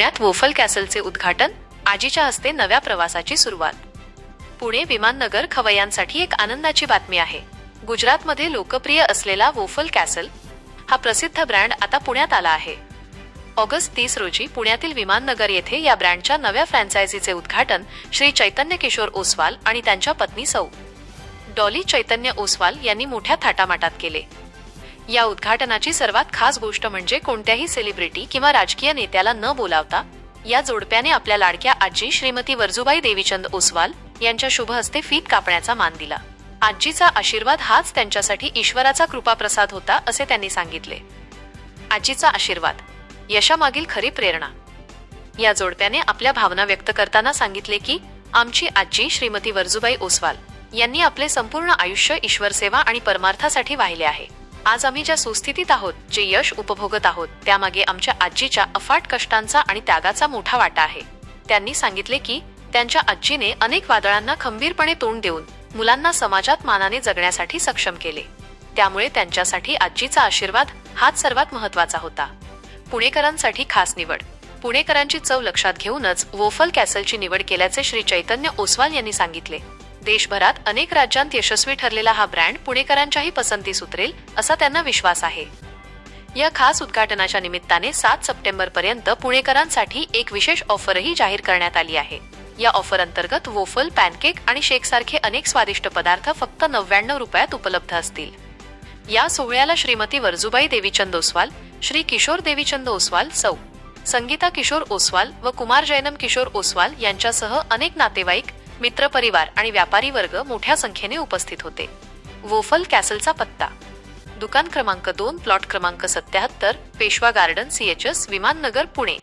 पुण्यात वोफल कॅसलचे उद्घाटन आजीच्या हस्ते नव्या प्रवासाची सुरुवात. पुणे विमाननगर खवय्यांसाठी एक आनंदाची बातमी आहे. गुजरातमध्ये लोकप्रिय असलेला वोफल कॅसल हा प्रसिद्ध ब्रँड आता पुण्यात आला आहे. ऑगस्ट तीस रोजी पुण्यातील विमाननगर येथे या ब्रँडच्या नव्या फ्रँचायझीचे उद्घाटन श्री चैतन्य किशोर ओसवाल आणि त्यांच्या पत्नी सौ. डॉली चैतन्य ओसवाल यांनी मोठ्या थाटामाटात केले. या उद्घाटनाची सर्वात खास गोष्ट म्हणजे कोणत्याही सेलिब्रिटी किंवा राजकीय नेत्याला न बोलावता या जोडप्याने आपल्या लाडक्या आजी श्रीमती वरजुबाई देवीचंद ओसवाल यांच्या शुभ हस्ते फीत कापण्याचा मान दिला. आजीचा आशीर्वाद हाच त्यांच्यासाठी ईश्वराचा कृपाप्रसाद होता असे त्यांनी सांगितले. आजीचा आशीर्वाद यशामागील खरी प्रेरणा. या जोडप्याने आपल्या भावना व्यक्त करताना सांगितले की आमची आजी श्रीमती वरजुबाई ओसवाल यांनी आपले संपूर्ण आयुष्य ईश्वरसेवा आणि परमार्थासाठी वाहिले आहे. आज आम्ही ज्या सुस्थितीत आहोत जे यश उपभोगत आहोत त्यामागे आमच्या आजीच्या अफाट कष्टांचा आणि त्यागाचा मोठा वाटा आहे. त्यांनी सांगितले की त्यांच्या आजीने अनेक वादळांना खंबीरपणे तोंड देऊन मुलांना समाजात मानाने जगण्यासाठी सक्षम केले. त्यामुळे त्यांच्यासाठी आजीचा आशीर्वाद हाच सर्वात महत्त्वाचा होता. पुणेकरांसाठी खास निवड. पुणेकरांची चव लक्षात घेऊनच वोफल कॅसलची निवड केल्याचे श्री चैतन्य ओसवाल यांनी सांगितले. देशभरात अनेक राज्यांत यशस्वी ठरलेला हा ब्रँड पुणेकरांच्याही पसंतीस उतरेल असा त्यांना विश्वास आहे. या खास उद्घाटनाच्या निमित्ताने सात सप्टेंबर पर्यंत पुणेकरांसाठी एक विशेष ऑफरही जाहीर करण्यात आली आहे. या ऑफर अंतर्गत वोफल पॅनकेक आणि शेक सारखे अनेक स्वादिष्ट पदार्थ फक्त नव्याण्णव रुपयात उपलब्ध असतील. या सोहळ्याला श्रीमती वर्जुबाई देवीचंद ओसवाल श्री किशोर देवीचंद ओसवाल सौ संगीता किशोर ओसवाल व कुमार जैनम किशोर ओसवाल यांच्यासह अनेक नातेवाईक मित्रपरिवार आणि व्यापारी वर्ग मोठ्या संख्येने उपस्थित होते. वोफल कॅसलचा पत्ता. दुकान क्रमांक दोन प्लॉट क्रमांक सत्याहत्तर पेशवा गार्डन सीएचएस विमाननगर पुणे.